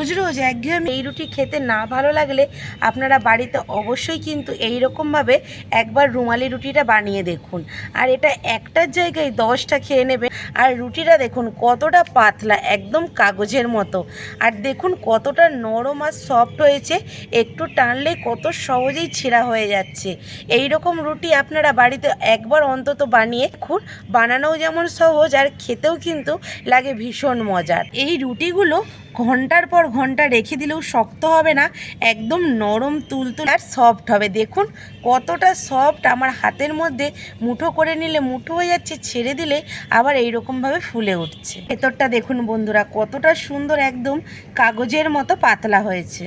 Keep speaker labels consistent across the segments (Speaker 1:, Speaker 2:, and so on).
Speaker 1: রোজ রোজ একঘেয়েমি এই রুটি খেতে না ভালো লাগলে আপনারা বাড়িতে অবশ্যই কিন্তু এই রকমভাবে একবার রুমালি রুটিটা বানিয়ে দেখুন। আর এটা একটার জায়গায় দশটা খেয়ে নেবে আর রুটিটা দেখুন কতটা পাতলা, একদম কাগজের মতো। আর দেখুন কতটা নরম আর সফট হয়েছে। একটু টানলে কত সহজেই ছেঁড়া হয়ে যাচ্ছে। এই রকম রুটি আপনারা বাড়িতে একবার অন্তত বানিয়ে দেখুন। বানানোও যেমন সহজ আর খেতেও কিন্তু লাগে ভীষণ মজার। এই রুটিগুলো ঘণ্টার পর ঘণ্টা রেখে দিলেও শক্ত হবে না, একদম নরম তুলতুল আর সফট হবে। দেখুন কতটা সফট আমার হাতের মধ্যে মুঠো করে নিলে, মুঠো হয়ে যাচ্ছে, ছেড়ে দিলে আবার এই রকমভাবে ফুলে উঠছে। ভেতরটা দেখুন বন্ধুরা, কতটা সুন্দর একদম কাগজের মতো পাতলা হয়েছে।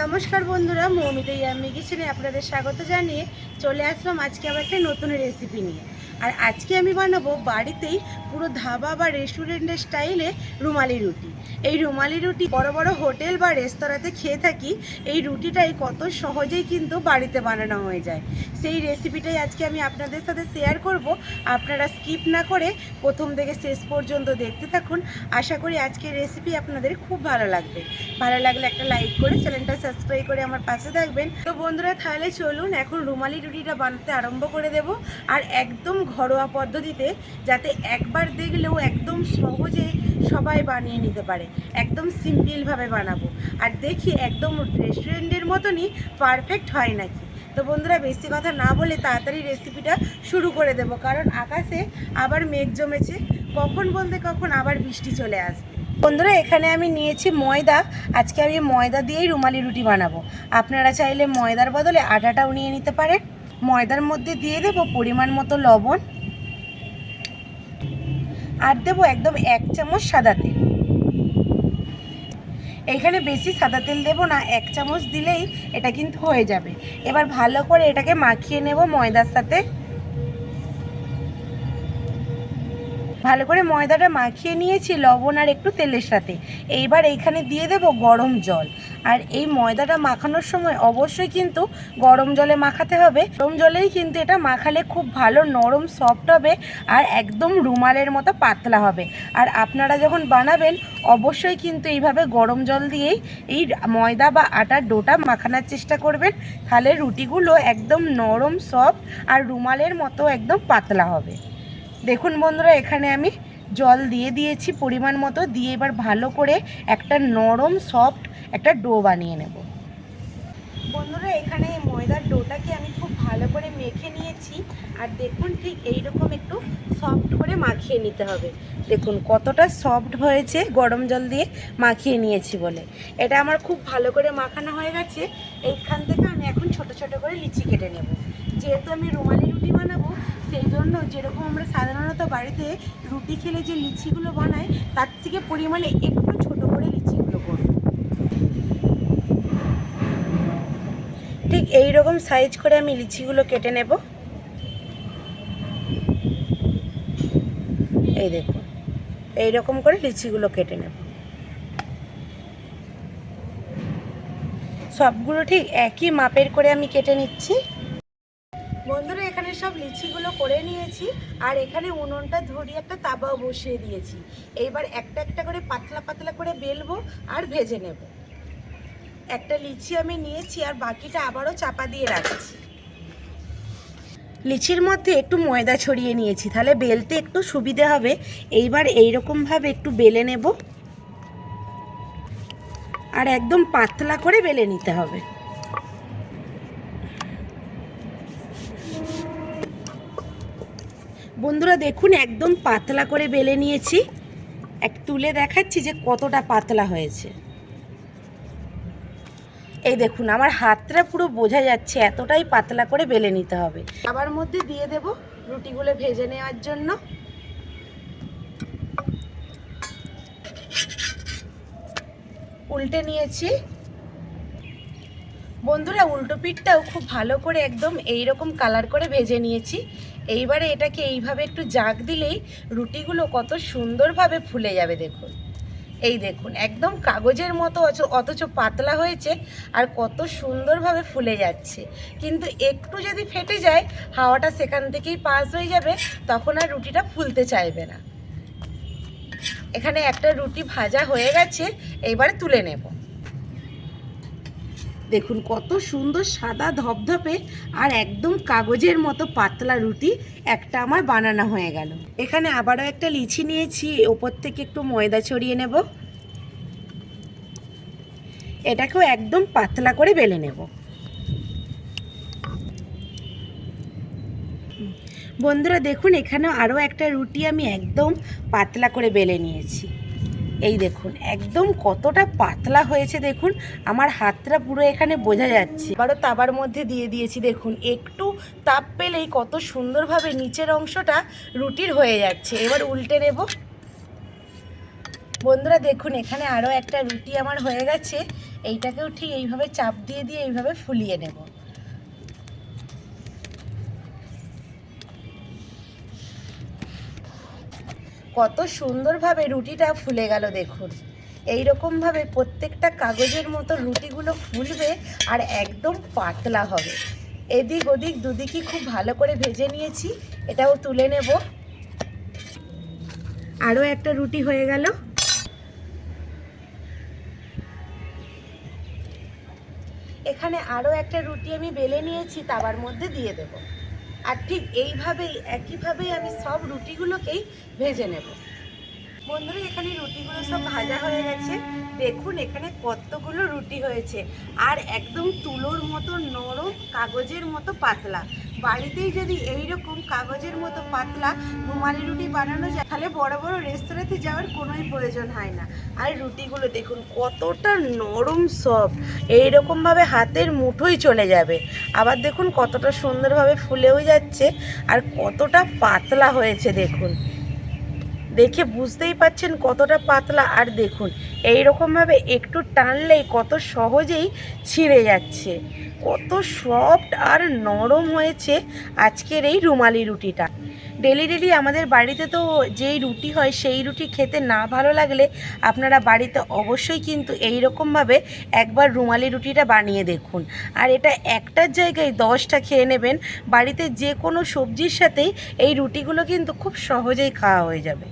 Speaker 1: নমস্কার বন্ধুরা, মৌমিতা ইয়াম্মি কিচেনে আপনাদের স্বাগত জানিয়ে চলে আসলাম আজকে আবার একটা নতুন রেসিপি নিয়ে। আর আজকে আমি বানাবো বাড়িতেই পুরো ধাবা বা রেস্টুরেন্টের স্টাইলে রুমালি রুটি। এই রুমালি রুটি বড় বড় হোটেল বা রেস্তোরাঁতে খেয়ে থাকি, এই রুটিটাই কত সহজেই কিন্তু বাড়িতে বানানো হয়ে যায়। সেই রেসিপিটাই আজকে আমি আপনাদের সাথে শেয়ার করব। আপনারা স্কিপ না করে প্রথম থেকে শেষ পর্যন্ত দেখতে থাকুন। আশা করি আজকের রেসিপি আপনাদের খুব ভালো লাগবে। ভালো লাগলে একটা লাইক করে চ্যানেলটা সাবস্ক্রাইব করে আমার পাশে থাকবেন। তো বন্ধুরা, তাহলে চলুন এখন রুমালি রুটিটা বানাতে আরম্ভ করে দেব। আর একদম ঘরোয়া পদ্ধতিতে যাতে একবার দেখলেও একদম সহজে সবাই বানিয়ে নিতে পারে। একদম সিম্পলভাবে বানাবো। আর দেখি একদম রেস্টুরেন্টের মতনই পারফেক্ট হয় নাকি। তো বন্ধুরা, বেশি কথা না বলে তাড়াতাড়ি রেসিপিটা শুরু করে দেব। কারণ আকাশে আবার মেঘ জমেছে। কখন বলতে কখন আবার বৃষ্টি চলে আসবে। বন্ধুরা, এখানে আমি নিয়েছি ময়দা। আজকে আমি ময়দা দিয়েই রুমালি রুটি বানাবো। আপনারা চাইলে ময়দার বদলে আটাটাও নিয়ে নিতে পারেন। ময়দার মধ্যে দিয়ে দেবো পরিমাণ মতো লবণ। আর দেবো একদম এক চামচ সাদা তেল। এখানে বেশি সাদা তেল দেবো না, এক চামচ দিলেই এটা কিন্তু হয়ে যাবে। এবার ভালো করে এটাকে মাখিয়ে নেব ময়দার সাথে। ভালো করে ময়দাটা মাখিয়ে নিয়েছি, লবণ আর একটু তেলের সাথে। এইবার এইখানে দিয়ে দেব গরম জল। আর এই ময়দাটা মাখানোর সময় অবশ্যই কিন্তু গরম জলে মাখাতে হবে। গরম জলেই কিন্তু এটা মাখালে খুব ভালো নরম সফট হবে আর একদম রুমালের মতো পাতলা হবে। আর আপনারা যখন বানাবেন, অবশ্যই কিন্তু এইভাবে গরম জল দিয়েই এই ময়দা বা আটার ডোটা মাখানোর চেষ্টা করবেন। তাহলে রুটিগুলো একদম নরম সফট আর রুমালের মতো একদম পাতলা হবে। দেখুন বন্ধুরা, এখানে আমি জল দিয়ে দিয়েছি পরিমাণ মতো। দিয়ে এবার ভালো করে একটা নরম সফট একটা ডো বানিয়ে নেব। বন্ধুরা, এখানে এই ময়দার ডোটাকে আমি খুব ভালো করে মেখে নিয়েছি। আর দেখুন ঠিক এইরকম একটু সফট করে মাখিয়ে নিতে হবে। দেখুন কতটা সফট হয়েছে গরম জল দিয়ে মাখিয়ে নিয়েছি বলে। এটা আমার খুব ভালো করে মাখানো হয়ে গেছে। এইখান থেকে আমি এখন ছোট ছোট করে লিচি কেটে নেব। যেহেতু আমি রুমালি রুটি বানাবো সেই জন্য যেরকম আমরা সাধারণত বাড়িতে রুটি খেলে যে লিচিগুলো বানাই, তার থেকে পরিমাণে একটু ছোট করে লিচিগুলো করব। ঠিক এই রকম সাইজ করে আমি লিচিগুলো কেটে নেব। এই দেখুন এই রকম করে লিচিগুলো কেটে নেব। সবগুলো ঠিক একই মাপের করে আমি কেটে নিচ্ছি। বন্ধুরা এখানে সব লিচিগুলো করে নিয়েছি আর এখানে উনুনটা ধরিয়ে একটা তাবাও বসিয়ে দিয়েছি। এইবার একটা একটা করে পাতলা পাতলা করে বেলবো আর ভেজে নেব। একটা লিচি আমি নিয়েছি আর বাকিটা আবারও চাপা দিয়ে রাখছি। লিচির মধ্যে একটু ময়দা ছড়িয়ে নিয়েছি, তাহলে বেলতে একটু সুবিধে হবে। এইবার এইরকমভাবে একটু বেলে নেব। আর একদম পাতলা করে বেলে নিতে হবে। বন্ধুরা দেখুন, একদম পাতলা করে বেলে নিয়েছি। এক তুলে দেখাচ্ছি যে কতটা পাতলা হয়েছে। এই দেখুন, আমার হাতটা পুরো বোঝা যাচ্ছে এতটাই পাতলা করে বেলে নিতে হবে। আবার মধ্যে দিয়ে দেব রুটিগুলো ভেজে নেওয়ার জন্য। উল্টে নিয়েছি। বন্ধুরা, উল্টো পিঠটাও খুব ভালো করে একদম এই রকম কালার করে ভেজে নিয়েছি। এইবারে এটাকে এইভাবে একটু জাগ দিলেই রুটিগুলো কত সুন্দরভাবে ফুলে যাবে দেখুন। এই দেখুন, একদম কাগজের মতো অচ- অথচ পাতলা হয়েছে আর কত সুন্দরভাবে ফুলে যাচ্ছে। কিন্তু একটু যদি ফেটে যায়, হাওয়াটা সেখান থেকেই পাস হয়ে যাবে, তখন আর রুটিটা ফুলতে চাইবে না। এখানে একটা রুটি ভাজা হয়ে গেছে, এইবারে তুলে নেব। দেখুন, কত সুন্দর সাদা ধপধপে আর একদম কাগজের মতো পাতলা রুটি একটা আমার বানানো হয়ে গেল। এখানে আবারও একটা লিচি নিয়েছি, ওপর থেকে একটু ময়দা ছড়িয়ে নেব। এটাকেও একদম পাতলা করে বেলে নেব। বন্ধুরা, দেখুন, এখানেও আরও একটা রুটি আমি একদম পাতলা করে বেলে নিয়েছি। এই দেখুন, একদম কতটা পাতলা হয়েছে দেখুন, আমার হাতটা পুরো এখানে বোঝা যাচ্ছে। আবারও তাবার মধ্যে দিয়ে দিয়েছি দেখুন, একটু তাপ পেলেই কত সুন্দরভাবে নিচের অংশটা রুটির হয়ে যাচ্ছে। এবার উল্টে নেব। বন্ধুরা দেখুন, এখানে আরও একটা রুটি আমার হয়ে গেছে, এইটাকেও ঠিক এইভাবে চাপ দিয়ে দিয়ে এইভাবে ফুলিয়ে নেব। কত সুন্দরভাবে রুটিটা ফুলে গেল দেখুন। এই রকমভাবে প্রত্যেকটা কাগজের মতো রুটিগুলো ফুলবে আর একদম পাতলা হবে। এদিক ওদিক দুদিকই খুব ভালো করে ভেজে নিয়েছি, এটাও তুলে নেব। আরও একটা রুটি হয়ে গেল। এখানে আরও একটা রুটি আমি বেলে নিয়েছি তাবার মধ্যে দিয়ে দেব। আর ঠিক এইভাবেই একইভাবেই আমি সব রুটিগুলোকেই ভেজে নেব। বন্ধুরা, এখানে রুটিগুলো সব ভাজা হয়ে গেছে। দেখুন, এখানে কতগুলো রুটি হয়েছে। আর একদম তুলোর মতো, নরম, কাগজের মতো পাতলা। বাড়িতেই যদি এই রকম কাগজের মতো পাতলা রুমালি রুটি বানানো যায়, তাহলে বড় বড় রেস্তোরাঁতে যাওয়ার কোনোই প্রয়োজন হয় না। আর রুটিগুলো দেখুন, কতটা নরম সব এইরকমভাবে হাতের মুঠোই চলে যাবে। আবার দেখুন, কতটা সুন্দরভাবে ফুলেও যাচ্ছে, আর কতটা পাতলা হয়েছে, দেখুন। দেখে বুঝতেই পাচ্ছেন কতটা পাতলা। আর দেখুন এই রকমভাবে একটু টানলেই কত সহজেই ছিঁড়ে যাচ্ছে। কত সফট আর নরম হয়েছে আজকের এই রুমালি রুটিটা। ডেলি ডেলি আমাদের বাড়িতে তো যেই রুটি হয়, সেই রুটি খেতে না ভালো লাগলে আপনারা বাড়িতে অবশ্যই কিন্তু এই রকমভাবে একবার রুমালি রুটিটা বানিয়ে দেখুন। আর এটা একটার জায়গায় দশটা খেয়ে নেবেন, বাড়িতে যে কোনো সবজির সাথেই এই রুটিগুলো কিন্তু খুব সহজেই খাওয়া হয়ে যাবে।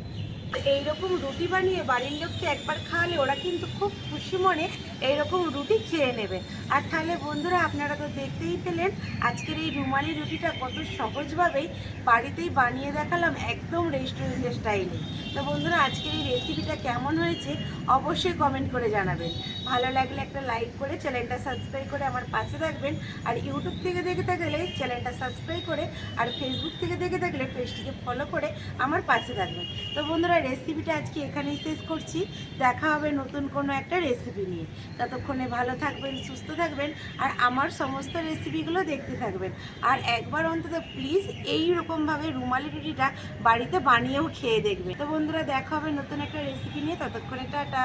Speaker 1: এইরকম রুটি বানিয়ে বাড়ির লোককে একবার খাওয়ালে ওরা কিন্তু খুব খুশি মনে এইরকম রুটি খেয়ে নেবে। আর তাহলে বন্ধুরা, আপনারা তো দেখতেই পেলেন আজকের এই রুমালি রুটিটা কত সহজভাবেই বাড়িতেই বানিয়ে দেখালাম একদম রেস্টুরেন্টের স্টাইলে তো বন্ধুরা, আজকের এই রেসিপিটা কেমন হয়েছে অবশ্যই কমেন্ট করে জানাবেন। ভালো লাগলে একটা লাইক করে চ্যানেলটা সাবস্ক্রাইব করে আমার পাশে থাকবেন। আর ইউটিউব থেকে দেখে থাকলে চ্যানেলটা সাবস্ক্রাইব করে আর ফেসবুক থেকে দেখে থাকলে পেজটিকে ফলো করে আমার পাশে থাকবেন। তো বন্ধুরা রেসিপিটা আজকে এখানেই শেষ করছি। দেখা হবে নতুন কোনো একটা রেসিপি নিয়ে। ততক্ষণে ভালো থাকবেন, সুস্থ থাকবেন, আর আমার সমস্ত রেসিপিগুলো দেখতে থাকবেন। আর একবার অন্তত প্লিজ এই রকমভাবে রুমালি রুটিটা বাড়িতে বানিয়েও খেয়ে দেখবেন। তো বন্ধুরা, দেখা হবে নতুন একটা রেসিপি নিয়ে। ততক্ষণে টাটা।